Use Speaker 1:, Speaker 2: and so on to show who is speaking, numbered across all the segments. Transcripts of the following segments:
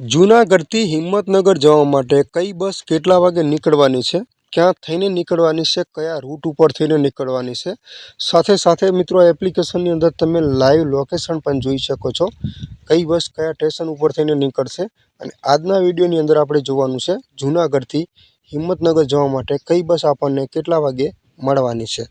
Speaker 1: જૂનાગઢથી હિંમતનગર જવા માટે કઈ બસ કેટલા વાગે નીકળવાની છે? ક્યાં થઈને નીકળવાની છે? કયા રૂટ ઉપર થઈને નીકળવાની છે? સાથે સાથે મિત્રો એપ્લિકેશનની અંદર તમે લાઈવ લોકેશન પણ જોઈ શકો છો. કઈ બસ કયા સ્ટેશન ઉપર થઈને નીકળશે? અને આજના વિડીયોની અંદર આપણે જોવાનું છે જૂનાગઢથી હિંમતનગર જવા માટે કઈ બસ આપણને કેટલા વાગે મળવાની છે.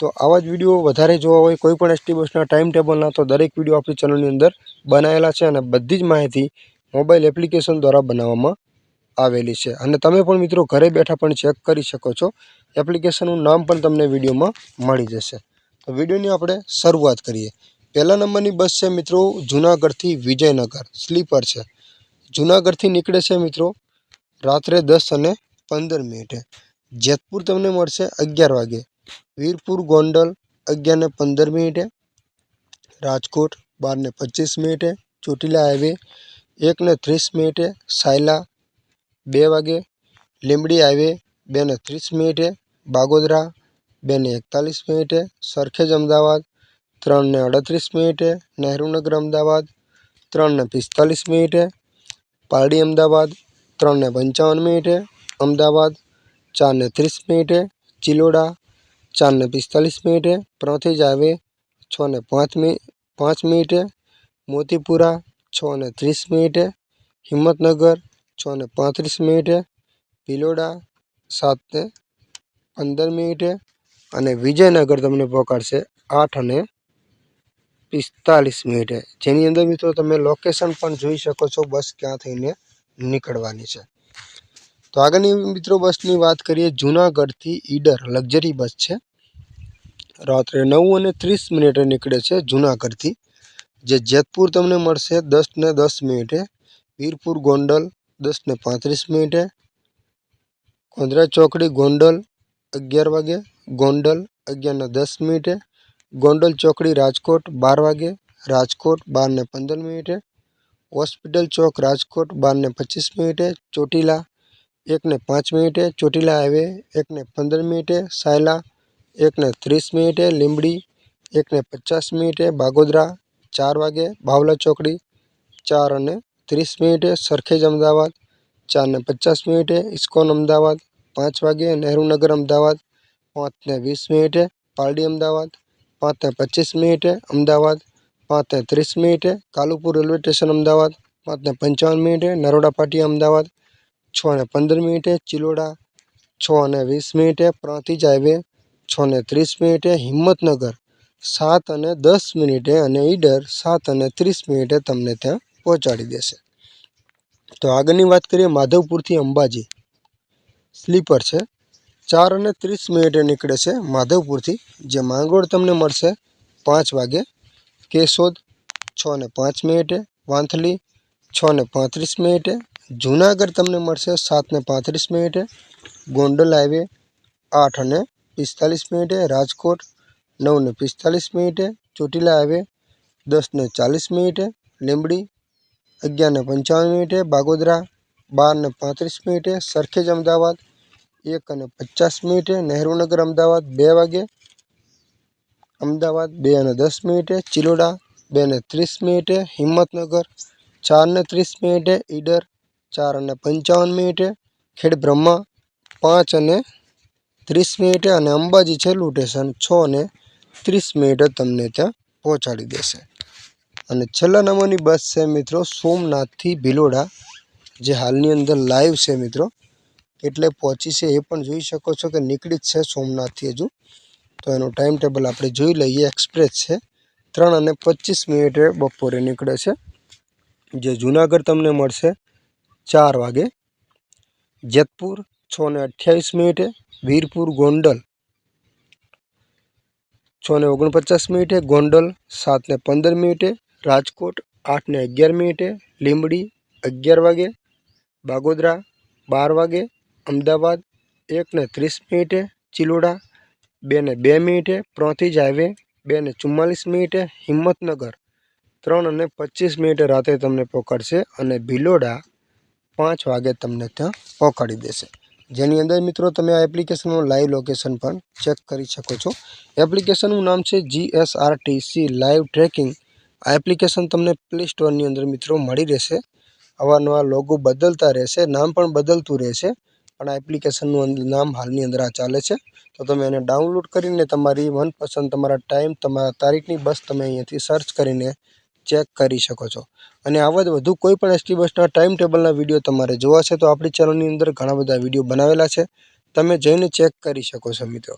Speaker 1: તો આવા જ વીડિયો વધારે જોવા હોય, કોઈ પણ એસટી બસના ટાઈમ ટેબલના તો દરેક વીડિયો આપણી ચેનલની અંદર બનાવેલા છે અને બધી જ માહિતી મોબાઈલ એપ્લિકેશન દ્વારા બનાવવામાં આવેલી છે. અને તમે પણ મિત્રો ઘરે બેઠા પણ ચેક કરી શકો છો. એપ્લિકેશનનું નામ પણ તમને વિડીયોમાં મળી જશે. તો વિડીયોની આપણે શરૂઆત કરીએ. પહેલા નંબરની બસ છે મિત્રો જૂનાગઢથી વિજયનગર. સ્લીપર છે. જૂનાગઢથી નીકળે છે મિત્રો રાત્રે દસ અને પંદર મિનિટે. જેતપુર તમને મળશે અગિયાર વાગે. વીરપુર, ગોંડલ અગિયાર ને પંદર મિનિટે. રાજકોટ બાર ને પચીસ મિનિટે. ચોટીલા હાઈવે એક ને ત્રીસ મિનિટે સાયલા બે વાગે, લીંબડી હાઈવે બેને ત્રીસ મિનિટે, બાગોદરા બેને એકતાલીસ મિનિટે, સરખેજ અમદાવાદ ત્રણને અડત્રીસ મિનિટે, નહેરુનગર અમદાવાદ ત્રણને પિસ્તાલીસ મિનિટે, પારડી અમદાવાદ ત્રણને પંચાવન મિનિટે, અમદાવાદ ચારને ત્રીસ મિનિટે, ચિલોડા ચારને પિસ્તાલીસ મિનિટે પ્રાંતિજ હાઈવે છને પાંચ મિ, પાંચ મિનિટે, મોતીપુરા છ ને ત્રીસ મિનિટે, હિંમતનગર છ ને પાંત્રીસ મિનિટે, ભિલોડા સાત ને પંદર મિનિટે અને વિજયનગર તમને પહોંચાડશે આઠ અને પિસ્તાલીસ મિનિટે. જેની અંદર મિત્રો તમે લોકેશન પણ જોઈ શકો છો, બસ ક્યાં થઈને નીકળવાની છે. તો આગળની મિત્રો બસની વાત કરીએ, જૂનાગઢથી ઈડર લક્ઝરી બસ છે. રાત્રે નવ અને ત્રીસ મિનિટે નીકળે છે જૂનાગઢથી. જે જેતપુર તમને મળશે દસ ને દસ મિનિટે, વીરપુર ગોંડલ દસ ને પાંત્રીસ મિનિટે કોંદરા ચોકડી ગોંડલ અગિયાર વાગે, ગોંડલ અગિયાર ને દસ મિનિટે, ગોંડલ ચોકડી રાજકોટ બાર વાગે, રાજકોટ બાર ને પંદર મિનિટે, હોસ્પિટલ ચોક રાજકોટ બાર ને પચીસ મિનિટે, ચોટીલા એક ને પાંચ મિનિટે, ચોટીલા હાઈવે એક ને પંદર મિનિટે, સાયલા એક ને ત્રીસ મિનિટે, લીંબડી એક ને પચાસ મિનિટે, બાગોદરા ચાર વાગે બાવલા ચોકડી, ચાર અને ત્રીસ મિનિટે સરખેજ અમદાવાદ, ચાર ને પચાસ મિનિટે ઇસ્કોન અમદાવાદ, પાંચ વાગે નહેરુનગર અમદાવાદ, પાંચ ને વીસ મિનિટે પારડી અમદાવાદ, પાંચ ને પચીસ મિનિટે અમદાવાદ, પાંચ ને ત્રીસ મિનિટે કાલુપુર રેલવે સ્ટેશન અમદાવાદ, પાંચ ને પંચાવન મિનિટે નરોડા પાટિયા અમદાવાદ, છ ને પંદર મિનિટે ચિલોડા, છ અને વીસ મિનિટે પ્રાંતિજ હાઈવે, છ ને ત્રીસ મિનિટે હિંમતનગર સાત અને દસ મિનિટે અને ઈડર સાત અને ત્રીસ મિનિટે તમને ત્યાં પહોંચાડી દેશે. તો આગળની વાત કરીએ માધવપુરથી અંબાજી. સ્લીપર છે. ચાર અને ત્રીસ મિનિટે નીકળે છે માધવપુરથી જે માંગરોળ તમને મળશે પાંચ વાગે. કેશોદ છ ને પાંચ મિનિટે, વાંથલી છ ને પાંત્રીસ મિનિટે, જૂનાગઢ તમને મળશે સાત ને પાંત્રીસ મિનિટે, ગોંડલ હાઈવે આઠ અને પિસ્તાલીસ મિનિટે, રાજકોટ નવ ને પિસ્તાલીસ મિનિટે ચોટીલા હાઈવે દસને ચાલીસ મિનિટે લીંબડી, અગિયારને પંચાવન મિનિટે બાગોદરા, બારને પાંત્રીસ મિનિટે સરખેજ અમદાવાદ એક અને પચાસ મિનિટે નહેરુનગર અમદાવાદ બે વાગે, અમદાવાદ બે અને દસ મિનિટે ચિલોડા બે ને ત્રીસ મિનિટે હિંમતનગર ચાર ને ત્રીસ મિનિટે ઈડર ચાર અને પંચાવન મિનિટે ખેડબ્રહ્મા પાંચ અને ત્રીસ મિનિટે અને અંબાજી છેલ્લું સ્ટેશન છ અને ત્રીસ મિનિટે તમને ત્યાં પહોંચાડી દેશે. અને છેલ્લા નંબરની બસ છે મિત્રો સોમનાથથી ભિલોડા. જે હાલની અંદર લાઈવ છે મિત્રો. એટલે પહોંચી છે એ પણ જોઈ શકો છો કે નીકળી જ છે સોમનાથથી હજુ. તો એનું ટાઈમ ટેબલ આપણે જોઈ લઈએ. એક્સપ્રેસ છે. ત્રણ અને પચીસ મિનિટે બપોરે નીકળે છે. જે જૂનાગઢ તમને મળશે ચાર વાગે. જેતપુર છ ને અઠ્યાવીસ મિનિટે. વીરપુર ગોંડલ છ ને ઓગણપચાસ મિનિટે ગોંડલ સાત ને પંદર મિનિટે રાજકોટ આઠ ને અગિયાર મિનિટે લીંબડી, અગિયાર વાગે બાગોદરા, બાર વાગે અમદાવાદ એક ને ત્રીસ મિનિટે ચિલોડા બે ને બે મિનિટે પ્રાંતિજ હાઈવે બે ને ચુમ્માલીસ મિનિટે હિંમતનગર, ત્રણ અને પચીસ મિનિટે રાતે તમને પહોંચાડશે અને ભિલોડા પાંચ વાગે તમને ત્યાં પહોંચાડી દેશે. જેની અંદર મિત્રો તમે આ એપ્લિકેશનનું લાઈવ લોકેશન પણ ચેક કરી શકો છો. એપ્લિકેશનનું નામ છે જીએસઆરટીસી લાઈવ ટ્રેકિંગ આ એપ્લિકેશન તમને પ્લે સ્ટોરની અંદર મિત્રો મળી રહેશે. અવારનવાર લોગો બદલતા રહેશે, નામ પણ બદલતું રહેશે, પણ આ એપ્લિકેશનનું નામ હાલની અંદર આ ચાલે છે. તો તમે એને ડાઉનલોડ કરીને તમારી મનપસંદ તમારા ટાઈમ તમારા તારીખની બસ તમે અહીંયાથી સર્ચ કરીને ચેક કરી શકો છો. અને આવા જ વધુ કોઈ પણ એસટી બસના ટાઈમ ટેબલના વીડિયો તમારે જોવા છે, તો આપણી ચેનલની અંદર ઘણા બધા વીડિયો બનાવેલા છે. તમે જઈને ચેક કરી શકો છો મિત્રો.